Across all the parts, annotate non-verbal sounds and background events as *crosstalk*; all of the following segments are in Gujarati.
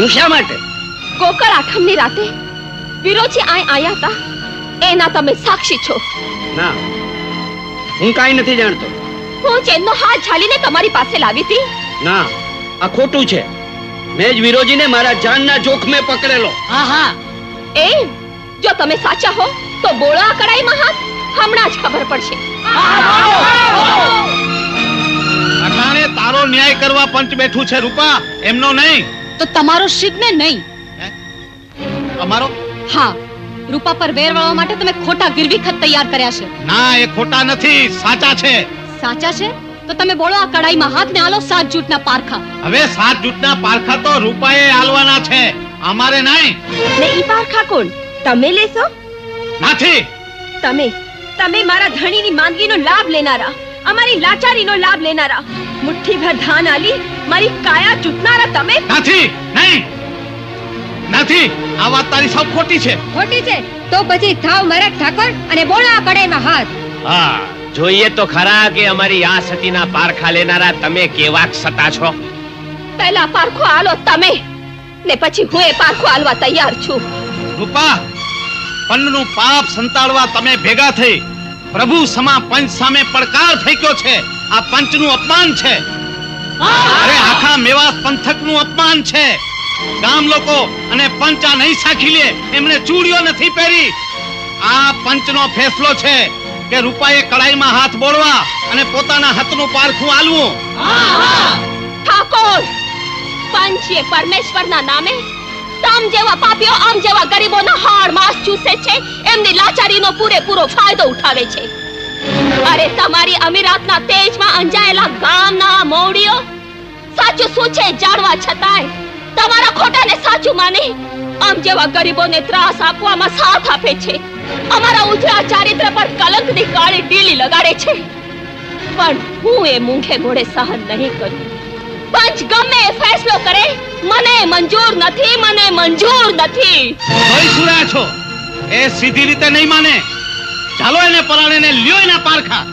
હું શા માટે? ગોકળ આઠમની રાતે વિરોચી આય આયા હતા એના તમે સાક્ષી છો. ના હું કાંઈ નથી જાણતો. હું ચેનનો હાથ ઝાલીને તમારી પાસે લાવી હતી? ના આ ખોટું છે. મેં જ વિરોજીને મારા જાનના જોખમે પકડેલો. હા હા એ જો તમે સાચા હો તો બોળો આ કડાઈમાં હાથ હમણાં જ ખબર પડશે. અટાણે તારો ન્યાય કરવા પંચ બેઠું છે રૂપા એમનો નહીં. તો તમારો શીખ નહીં. અમારો? હા રૂપા પર વેર વળવા માટે તમે ખોટા ગીરવી ખત તૈયાર કર્યા છે. ના એ ખોટા નથી સાચા છે. સાચા છે? તો તમે બોલો આ કડાઈમાં હાથ ને આલો સાત જૂટના પારખા. હવે સાત જૂટના પારખા તો રૂપાએ આલવાના છે. અમારે નહીં. ને ઈ પારખા કોણ? તમે લેશો? નથી. તમે તમે મારા ધણીની માંદગીનો લાભ લેનારા. અમારી લાચારીનો લાભ લેનારા. મુઠ્ઠીભર ધાન આલી મારી કાયા ચૂંટનારા તમે? નથી નહીં. નથી. આ વાત તારી સૌ ખોટી છે. ખોટી છે? તો પછી થાવ મરક ઠાકોર અને બોલો આ કડાઈમાં હાથ. હા જોઈએ તો ખરા કે અમારી આ સતીના પારખા લેનારા તમે કેવા સતા છો? પહેલા પારખો આલો તમે. ને પછી હું એ પારખો આલવા તૈયાર છું. રૂપા પન્નનું પાપ સંતાડવા તમે ભેગા થઈ પ્રભુ સમા પંચ સામે પડકાર ફેંક્યો છે. આ પંચનું અપમાન છે. અરે આખા મેવાસ પંથકનું અપમાન છે. ગામ લોકો અને પંચ આ નહીં સાખી લે. એમણે ચૂડીઓ નથી પહેરી. આ પંચનો ફેસલો છે કે રૂપાએ કડાઈમાં હાથ બોળવા અને પોતાના હાથનું પારખું આલવું. ઠાકોર! પંચે પરમેશ્વરના નામે તમ જેવા પાપીઓ, આમ જેવા ગરીબોના હાડ માંસ ચૂસે છે, એમની લાચારીનો પૂરેપૂરો ફાયદો ઉઠાવે છે. અરે તમારી અમીરાતના તેજમાં અંજાયેલા ગામના મોડીઓ સાચું શું છે જાણવા છતાંય તમારા ખોટાને સાચું માને, આમ જેવા ગરીબોને ત્રાસ આપવામાં સાથ આપે છે. અમારા ઉજળા ચારિત્ર પર કલંકની કાળી ટીલી લગાડે છે. પણ હું એ મૂંઘે મોઢે સહન નહીં કરું પંચ ગમે ફેસલો કરે, મને મંજૂર નથી, મને મંજૂર નથી. જોઈ સુરા છો. એ સીધી રીતે નહીં માને. ચાલો એને પરાણે ને લ્યો એના પારખા.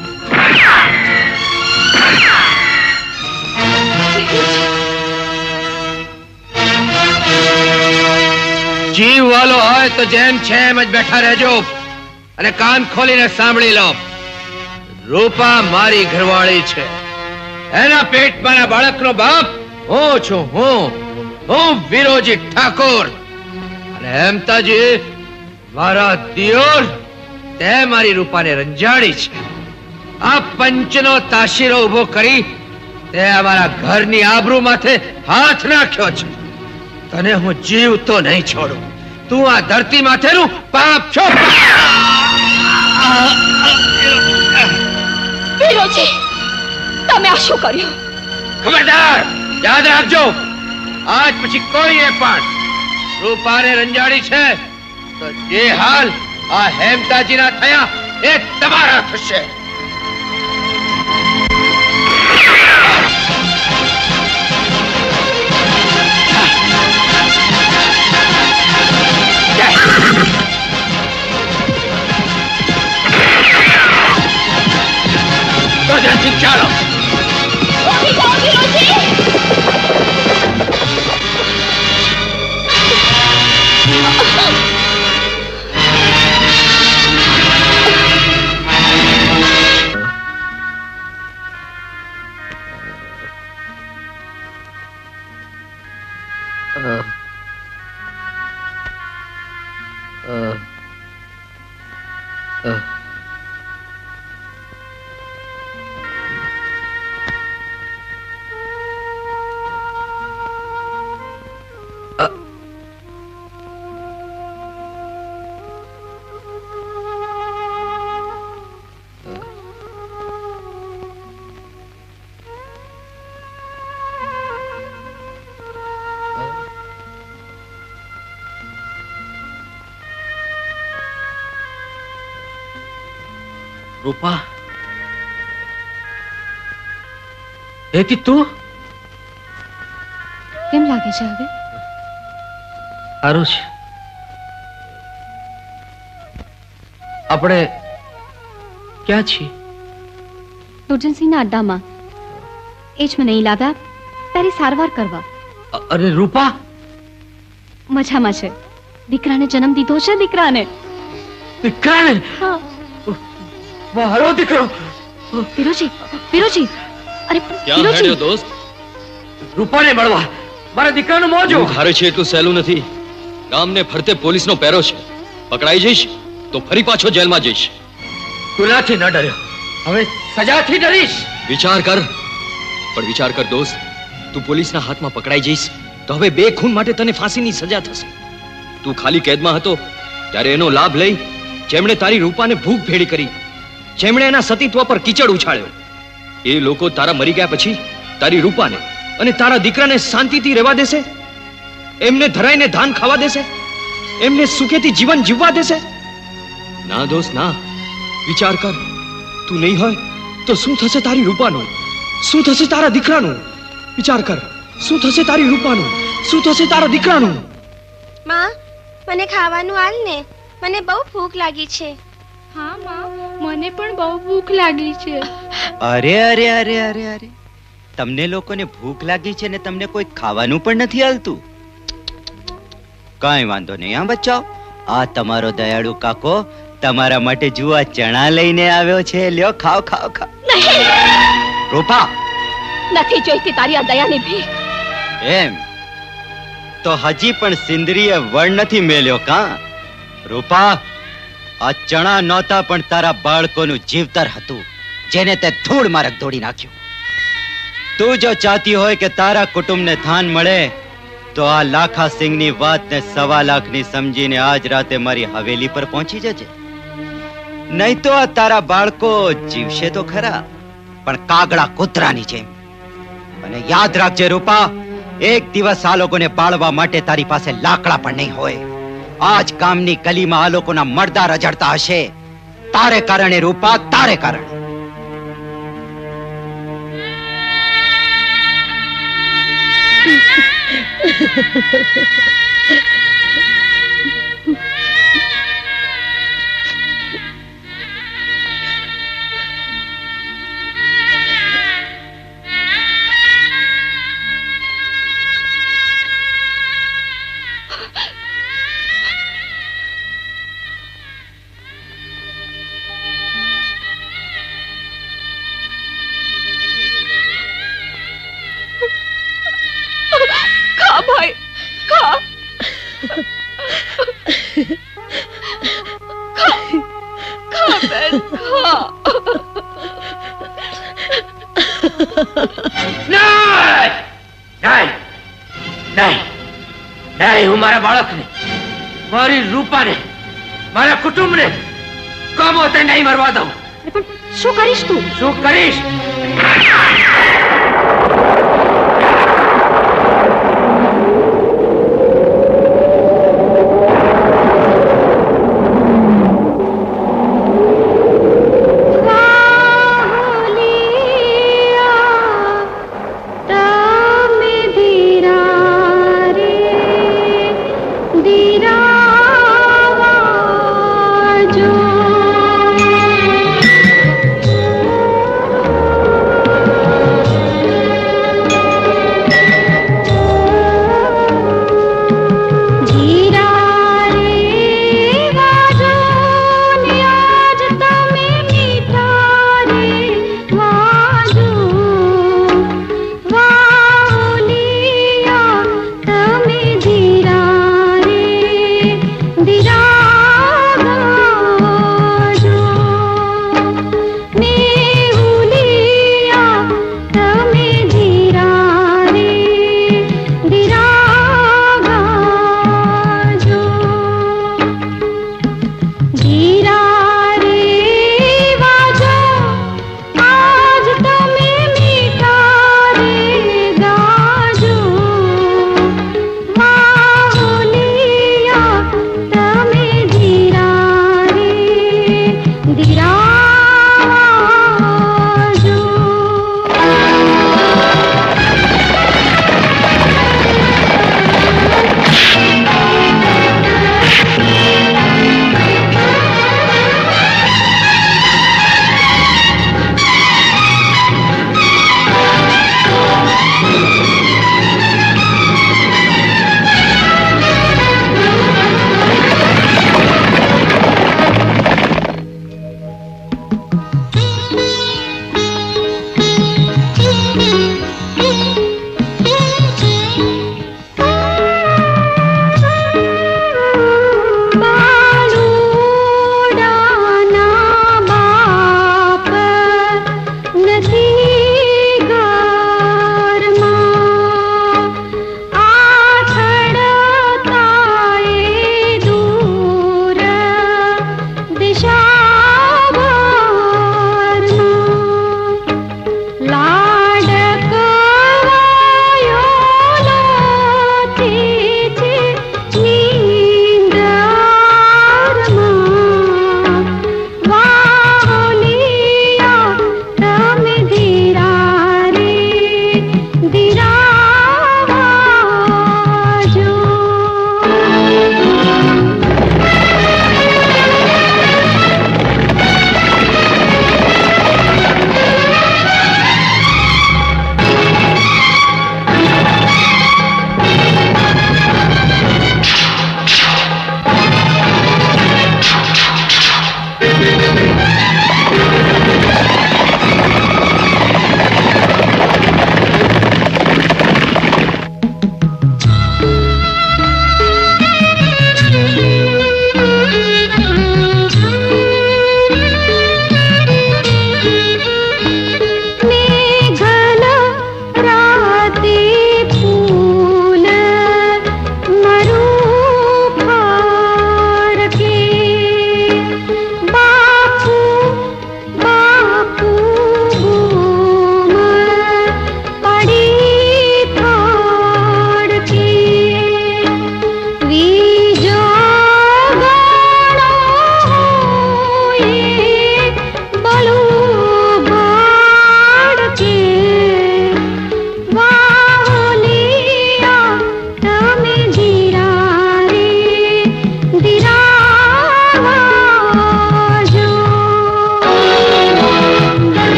જીવ વાલો હોય તો જેમ છે એમ જ બેઠા રહેજો. અને કાન ખોલીને સાંભળી લો. રૂપા મારી ઘરવાળી છે. એના પેટમાં ના બાળકનો બાપ? હું છું, હું. હું, વિરોજી ઠાકોર. અને હેમતાજી, મારા દિયોર, તે મારી રૂપાને રંજાડી છે. આ પંચનો તાશીરો ઊભો કરી તે અમારા ઘરની આબરૂ માથે હાથ નાખ્યો છે. તને હું જીવતો નહીં છોડું. તું આ ધરતી માથેનું પાપ છો વિરોજી તમે આ શું કર્યું? ખબરદાર, યાદ રાખજો, આજ પછી કોઈ એ પણ રૂપાને રંજાડી છે તો જે હાલ આ હેમતાજીના થયા એ તમારા થશે. રૂપા. એથી તું? કેમ લાગે છે હવે? સારું છે. આપણે ક્યાં છીએ? દુર્જનસિંહના અડ્ડામાં. એ જ મને અહીં લાવ્યા. તારી સારવાર કરવા. અરે રૂપા. મજામાં છે. દીકરાને જન્મ દીધો છે દીકરાને. દીકરાને? હા. મારો દીકરો. પિરોજી પિરોજી. અરે ક્યાં હેડ્યો દોસ્ત? રૂપાને મળવા. મારા દીકરાનું મોજો હારે છે એટલું સહેલું નથી. ગામને ફરતે પોલીસનો પહેરો છે. પકડાઈ જઈશ તો ફરી પાછો જેલમાં જઈશ. ગુનાથી ન ડર્યો હવે સજાથી ડરીશ. વિચાર કર. પણ વિચાર કર દોસ્ત તું પોલીસના હાથમાં પકડાઈ જઈશ તો હવે બે ખૂન માટે તને ફાંસીની સજા થશે. તું ખાલી કેદમાં હતો ત્યારે એનો લાભ લઈ જેમણે તારી રૂપાને ભૂખ ભેડી કરી જેમણે એના સતીત્વ પર કીચડ ઉછાળ્યો. એ લોકો તારા મરી ગયા પછી તારી રૂપાને અને તારા દીકરાને શાંતિથી રહેવા દેશે? એમને ધરાઈને ધાન ખાવા દેશે? એમને સુખેથી જીવન જીવવા દેશે? ના દોસ્ત, ના. વિચાર કર. તું નહીં હોય તો શું થશે તારી રૂપાનું? શું થશે તારા દીકરાનું? વિચાર કર. શું થશે તારી રૂપાનું? શું થશે તારા દીકરાનું? માં, મને ખાવાનું આલ ને. મને બહુ ભૂખ લાગી છે. હા માં. મને પણ બહુ ભૂખ લાગી છે. અરે અરે અરે અરે અરે. તમને લોકોને ભૂખ લાગી છે ને તમને કોઈ ખાવાનું પણ નથી હાલતું? કાંઈ વાંધો નહીં હા બચ્ચાઓ. આ તમારો દયાળુ કાકો તમારા માટે જુઓ ચણા લઈને આવ્યો છે. લ્યો ખાઓ ખાઓ ખાઓ. રૂપા. નથી જોઈતી તારી આ દયાની ભીખ. એમ? તો હજી પણ સિંદરીએ વળ નથી મેલ્યો કા? રૂપા આ ચણા નહોતા, પણ તારા બાળકોનું જીવતર હતું, જેને તે ધૂળ મારક દોડી નાખ્યું. તું જો ચાહતી હોય કે તારા કુટુંબને ધાન મળે, તો આ લાખા સિંહની વાતને સવા લાખની સમજીને આજ રાતે મારી હવેલી પર પહોંચી જજે. નહીં તો આ તારા બાળકો જીવશે તો ખરા, પણ કાગડા કૂતરાની જેમ. અને યાદ રાખજે રૂપા, એક દિવસ આ લોકોને પાળવા માટે તારી પાસે લાકડા પણ નહીં હોય. આજ કામની ગલીમાં આ લોકોના મરદા રજડતા હશે. તારે કારણે રૂપા તારે કારણે. *laughs* ખા ભાઈ? ખા ખા બેન ખા નહીં નહીં નહીં નહીં હું મારા બાળકને મારી રૂપાને મારા કુટુંબને કમો તે નહીં મરવા દઉં. શું કરીશ તું? શું કરીશ?